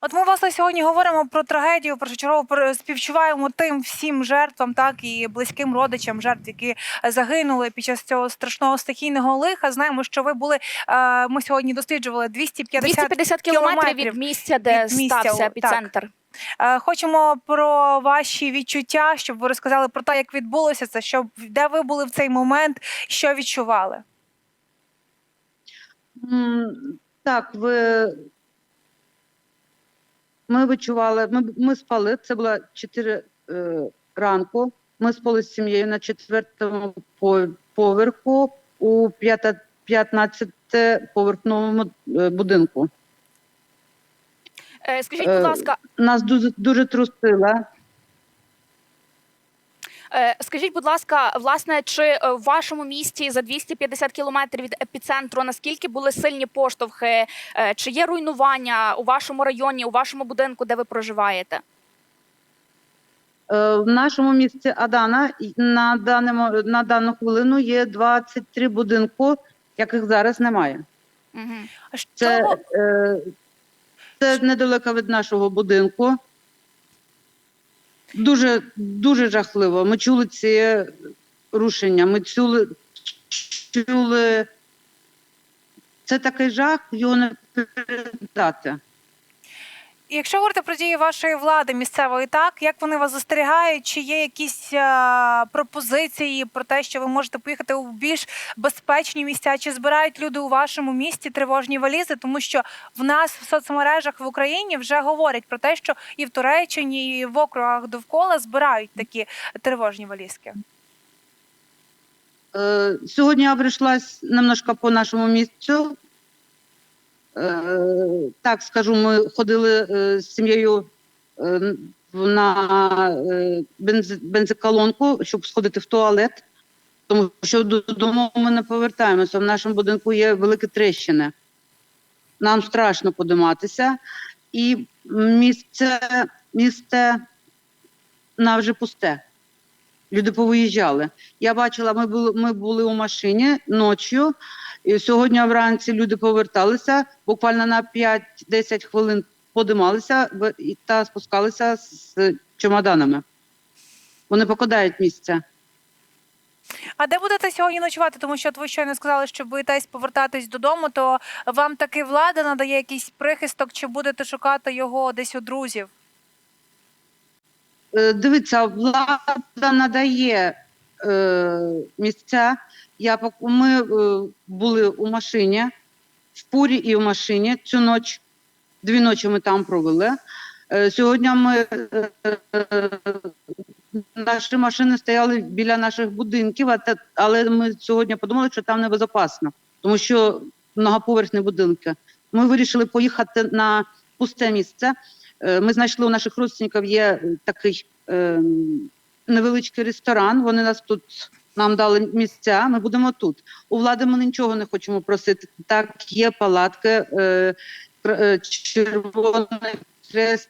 От ми власне сьогодні говоримо про трагедію. Першочергово про- співчуваємо тим всім жертвам, так і близьким родичам жертв, які загинули під час цього страшного стихійного лиха. Знаємо, що ви були. е, Ми сьогодні досліджували 250 250 кілометрів від місця, де від місця, стався так. епіцентр. Е, Хочемо про ваші відчуття, щоб ви розказали про те, як відбулося це, щоб де ви були в цей момент, що відчували. Так, ви... ми відчували, ми, ми спали, це було 4 е, ранку. Ми спали з сім'єю на четвертому поверху у 15 поверхновому е, будинку. Е, Скажіть, Е, будь ласка, Нас дуже, дуже трусило. Е, скажіть, будь ласка, власне, чи е, в вашому місті за 250 кілометрів від епіцентру наскільки були сильні поштовхи? Е, Чи є руйнування у вашому районі, у вашому будинку, де ви проживаєте? В нашому місті Адана на, даному, на дану хвилину є 23 будинку, яких зараз немає. Угу. Що Це, е, це недалеко від нашого будинку. Дуже, дуже жахливо. Ми чули ці рушення. Ми чули, чули. Це такий жах, його не передати. Якщо говорити про дії вашої влади місцевої, так як вони вас застерігають, чи є якісь е, пропозиції про те, що ви можете поїхати у більш безпечні місця, чи збирають люди у вашому місті тривожні валізи? Тому що в нас в соцмережах в Україні вже говорять про те, що і в Туреччині, і в округах довкола збирають такі тривожні валізки. Е, Сьогодні я прийшлась немножко по нашому місцю. Е, Так скажу, ми ходили е, з сім'єю е, на бензоколонку, щоб сходити в туалет, тому що додому ми не повертаємося. В нашому будинку є великі тріщини. Нам страшно подиматися. І місце, місце на вже пусте. Люди повиїжджали. Я бачила, ми були, ми були у машині ночі. І сьогодні вранці люди поверталися, буквально на 5-10 хвилин подималися та спускалися з чемоданами. Вони покидають місце. А де будете сьогодні ночувати? Тому що от ви щойно сказали, що боїтесь повертатись додому, то вам таки влада надає якийсь прихисток, чи будете шукати його десь у друзів? Е, Дивіться, влада надає е, місця. Я, ми е, були у машині, в пурі і в машині цю ніч. Дві ночі ми там провели. Е, сьогодні ми е, е, наші машини стояли біля наших будинків, але ми сьогодні подумали, що там небезпечно, тому що многоповерхні будинки. Ми вирішили поїхати на пусте місце. Е, Ми знайшли у наших родственників є е, такий е, невеличкий ресторан. Вони нас тут нам дали місця. Ми будемо тут. У влади ми нічого не хочемо просити. Так, є палатки. Е, Червоний хрест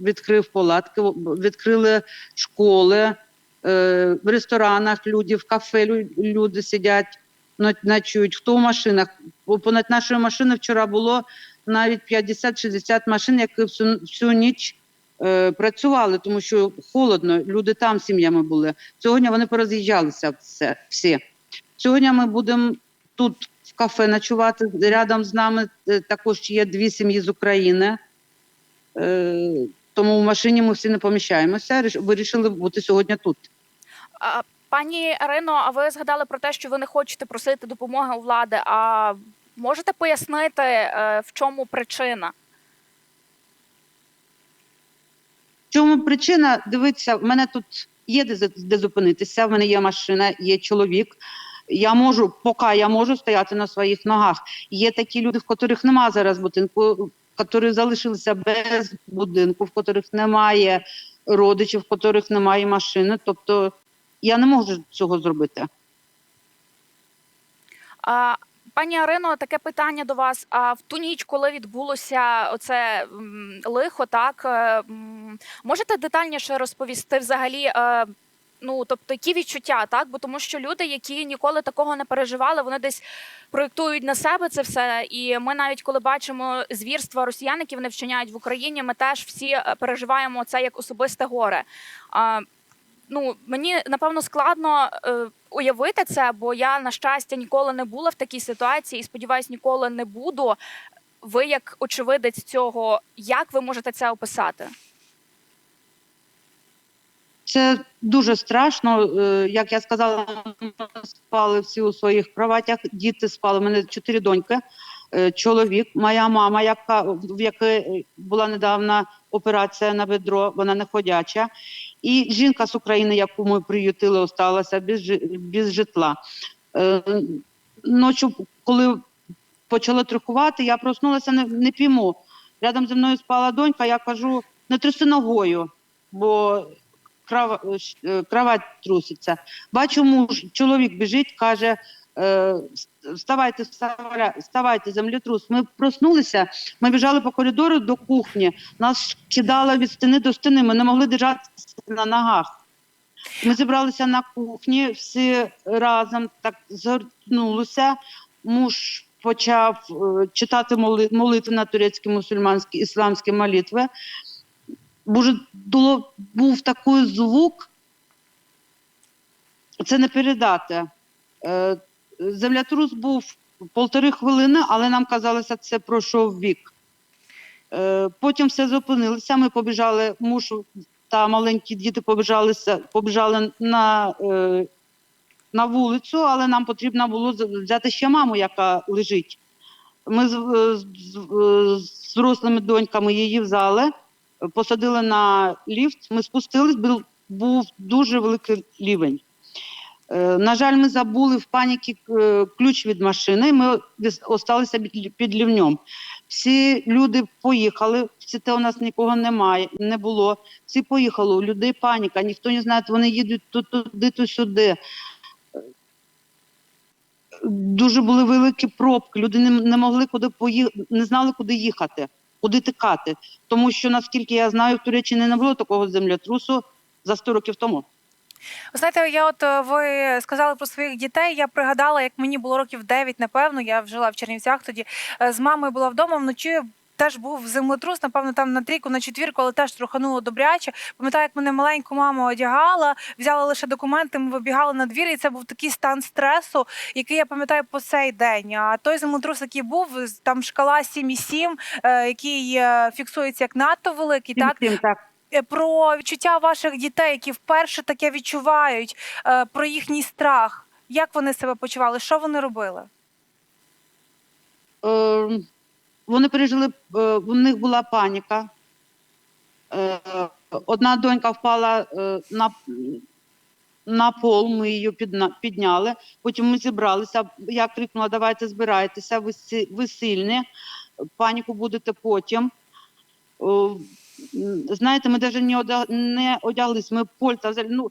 відкрив палатки, відкрили школи. В ресторанах люди, в кафе люди сидять, но- ночують. Хто в машинах? Понад нашою машиною вчора було навіть 50-60 машин, які всю, всю ніч е, працювали, тому що холодно, люди там сім'ями були. Сьогодні вони пороз'їжджалися всі. Сьогодні ми будемо тут в кафе ночувати. Рядом з нами е, також є дві сім'ї з України. Е, тому в машині ми всі не поміщаємося. Ріш- Вирішили бути сьогодні тут. Пані Ірино, а ви згадали про те, що ви не хочете просити допомоги у влади. А можете пояснити, е, в чому причина? В чому причина? Дивіться, в мене тут є де, де зупинитися, в мене є машина, є чоловік. Я можу, поки я можу стояти на своїх ногах. Є такі люди, в котрих немає зараз будинку, які залишилися без будинку, в котрих немає родичів, в котрих немає машини. Тобто я не можу цього зробити. А, пані Ірино, таке питання до вас. А в ту ніч, коли відбулося оце лихо, так е, можете детальніше розповісти взагалі, е, Ну, тобто, які відчуття, так? Бо тому що люди, які ніколи такого не переживали, вони десь проєктують на себе це все. І ми навіть коли бачимо звірства росіян, які вони вчиняють в Україні, ми теж всі е, переживаємо це як особисте горе. Ну, мені напевно складно е, уявити це, бо я, на щастя, ніколи не була в такій ситуації і сподіваюсь, ніколи не буду. Ви, як очевидець цього, як ви можете це описати? Це дуже страшно. Е, Як я сказала, ми спали всі у своїх кроватях. Діти спали. У мене чотири доньки, е, чоловік, моя мама, яка в якої була недавно операція на бедро, вона не ходяча. І жінка з України, яку ми приютили, осталася без, без житла. Е, Ночі, коли почало трихувати, я проснулася не, не пійму. Рядом зі мною спала донька, я кажу, не тряси ногою, бо крава, е, е, кровать труситься. Бачу, муж, чоловік біжить, каже: вставайте, вставайте, вставайте, землетрус. Ми проснулися, ми біжали по коридору до кухні, нас кидало від стіни до стіни, ми не могли держатися на ногах. Ми зібралися на кухні, всі разом так згорнулися. Муж почав е, читати моли- молитви на турецькі, мусульманські, ісламські молитви. Боже, був такий звук, це не передати. Землетрус був полтори хвилини, але нам казалося, це пройшов вік. Е, потім все зупинилося, ми побіжали, муж та маленькі діти побіжалися, побіжали на, е, на вулицю, але нам потрібно було взяти ще маму, яка лежить. Ми з, е, з, з взрослими доньками її взяли, посадили на ліфт, ми спустились, був, був дуже великий рівень. Е, На жаль, ми забули в паніки е, ключ від машини, ми осталися під, лівнем. Всі люди поїхали, в СІТ у нас нікого немає, не було. Всі поїхали, у людей паніка, ніхто не знає, вони їдуть туди, то сюди. Дуже були великі пробки, люди не, не могли куди поїхати, не знали, куди їхати, куди тикати. Тому що, наскільки я знаю, в Туреччині не було такого землетрусу за 100 років тому. Ви знаєте, я от е, ви сказали про своїх дітей. Я пригадала, як мені було років 9, напевно. Я жила в Чернівцях тоді. е, З мамою була вдома вночі. Теж був землетрус, напевно, там на трійку, на четвірку, але теж трохануло добряче. Пам'ятаю, як мене маленьку маму одягала, взяла лише документи, ми вибігали на двір, і це був такий стан стресу, який я пам'ятаю по цей день. А той землетрус, який був, там шкала 7,7, е, який фіксується як надто великий, так Всім так. Про відчуття ваших дітей, які вперше таке відчувають, е, про їхній страх. Як вони себе почували? Що вони робили? Е, вони пережили, е, у них була паніка. Е, одна донька впала е, на, на пол, ми її підняли. Потім ми зібралися. Я крикнула: давайте збирайтеся, ви, ви сильні, паніку будете потім. Е, знаєте, ми навіть не, одяг, не одяглись, ми польта взагалі. Ну,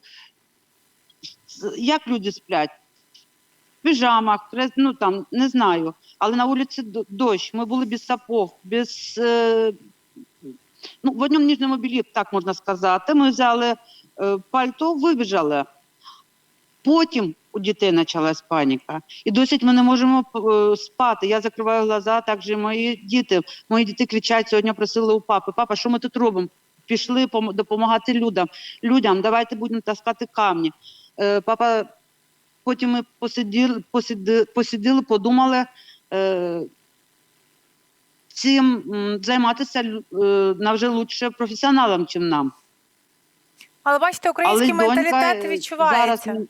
як люди сплять? В піжамах, ну там, не знаю. Але на вулиці дощ, ми були без сапог, без е, ну, в одному ніжному білі, так можна сказати. Ми взяли е, пальто, вибіжали. Потім у дітей почалась паніка. І досить ми не можемо е, спати. Я закриваю глаза, так же мої діти. Мої діти кричать, сьогодні просили у папи, папа, що ми тут робимо? Пішли допомагати людям. Людям, давайте будемо таскати камні. Е, папа, потім ми посиділи, посиди, посиділи подумали, е, цим займатися на вже лучше професіоналам, чим нам. Але бачите, український донька, менталітет е, відчувається. Зараз...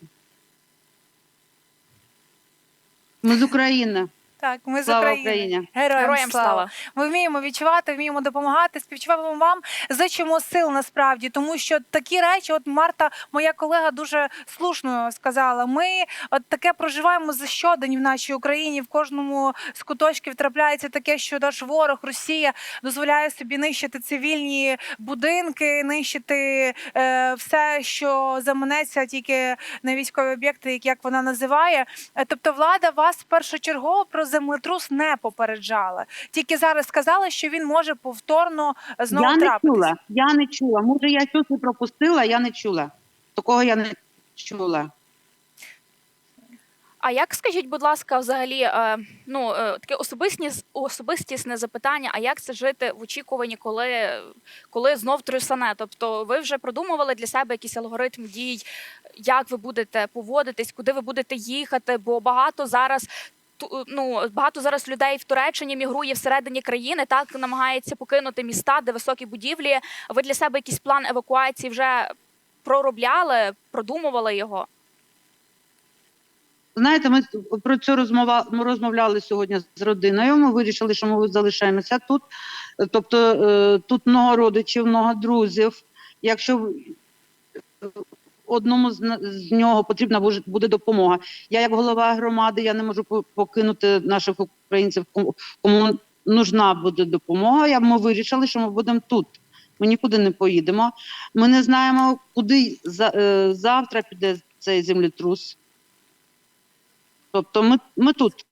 Ми з України. Так, ми з Слава України. Україні. Героям, Героям слава. слава. Ми вміємо відчувати, вміємо допомагати. Співчуваємо вам, зичимо сил насправді, тому що такі речі, от Марта, моя колега, дуже слушно сказала. Ми от таке проживаємо за щодень в нашій Україні. В кожному з куточків трапляється таке, що наш ворог, Росія, дозволяє собі нищити цивільні будинки, нищити е, все, що заманеться тільки на військові об'єкти, як- як вона називає. Е, Тобто влада вас першочергово про землетрус не попереджала. Тільки зараз сказала, що він може повторно знову я не трапитися. чула, я не чула. Може, я щось не пропустила, я не чула. Такого я не, чула. А як скажіть, будь ласка, взагалі, е, ну е, таке особистісне, особистісне запитання: а як це жити в очікуванні, коли, коли знов трясане? Тобто, ви вже продумували для себе якийсь алгоритм дій, як ви будете поводитись, куди ви будете їхати? Бо багато зараз. Ну, багато зараз людей в Туреччині мігрує всередині країни, так намагається покинути міста, де високі будівлі. Ви для себе якийсь план евакуації вже проробляли, продумували його? Знаєте, ми про це розмова, ми розмовляли сьогодні з родиною. Ми вирішили, що ми залишаємося тут. Тобто е, тут много родичів, много друзів. Якщо одному з, з нього потрібна буде- допомога. Я, як голова громади, я не можу покинути наших українців, кому, нужна буде допомога. Ми вирішили, що ми будемо тут. Ми нікуди не поїдемо. Ми не знаємо, куди за, е, завтра піде цей землетрус. Тобто ми, ми тут.